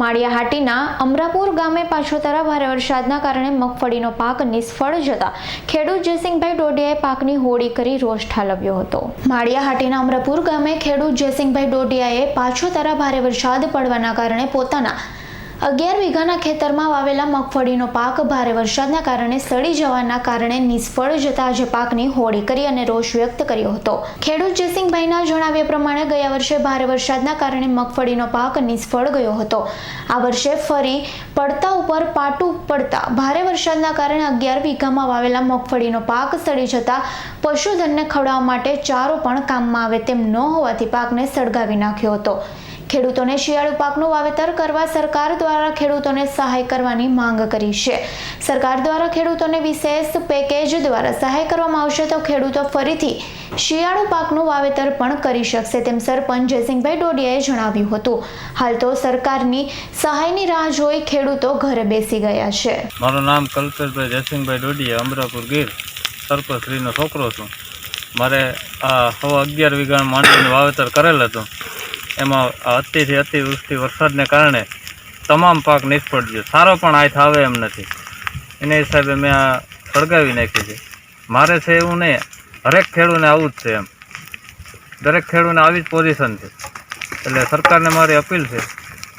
માળિયાહાટીના અમરાપુર ગામે પાછોતરા ભારે વરસાદના કારણે મગફળીનો પાક નિષ્ફળ જતા ખેડૂત જયસિંહભાઈ ડોડિયાએ પાકની હોળી કરી રોષ ઠાલવ્યો હતો. માળિયાહાટીના અમરાપુર ગામે ખેડૂત જયસિંહભાઈ ડોડિયાએ પાછોતરા ભારે વરસાદ પડવાના કારણે પોતાના અગિયાર વીઘાના ખેતરમાં વાવેલા મગફળીનો પાક ભારે વરસાદના કારણે સડી જવાના કારણે નિષ્ફળ જતા આજે પાકની હોળી કરી અને રોષ વ્યક્ત કર્યો હતો. ખેડૂત જયસિંહભાઈના જણાવ્યા પ્રમાણે ગયા વર્ષે ભારે વરસાદના કારણે મગફળીનો પાક નિષ્ફળ ગયો હતો. આ વર્ષે ફરી પડતા ઉપર પાટું પડતા ભારે વરસાદના કારણે અગિયાર વીઘામાં વાવેલા મગફળીનો પાક સડી જતા પશુધનને ખવડાવવા માટે ચારો પણ કામમાં આવે તેમ ન હોવાથી પાકને સળગાવી નાખ્યો હતો. ખેડૂતોને શિયાળુ પાકનું વાવેતર કરવા સરકાર દ્વારા ખેડૂતોને સહાય કરવાની માંગ કરી છે. સરકાર દ્વારા ખેડૂતોને વિશેષ પેકેજ દ્વારા સહાય કરવામાં આવશે તો ખેડૂતો ફરીથી શિયાળુ પાકનું વાવેતર પણ કરી શકશે તેમ સરપંચ જયસિંહભાઈ ડોડિયાએ જણાવ્યું હતું. હાલ તો સરકારની સહાયની રાહ જોઈ ખેડૂતો ઘરે બેસી ગયા છે. મારું નામ કલ્પેશભાઈ જયસિંહભાઈ ડોડિયા, અમરાપુર ગીર સરપંચશ્રીનો છોકરો છું. મારે આ હવા અગિયાર વીઘા માંડવીનું વાવેતર કરેલ હતું. એમાં અતિથી અતિવૃષ્ટિ વરસાદને કારણે તમામ પાક નિષ્ફળ ગયો સારો પણ આય આવે એમ નથી. એને હિસાબે મેં આ સળગાવી નાખી છે. મારે છે એવું નહીં. હરેક ખેડૂને આવું જ છે એમ. દરેક ખેડૂને આવી જ પોઝિશન છે. એટલે સરકારને મારી અપીલ છે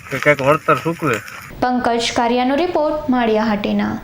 કે કંઈક વળતર ચૂકવે પંકજ કારિયાનો રિપોર્ટ માળિયાહાટીના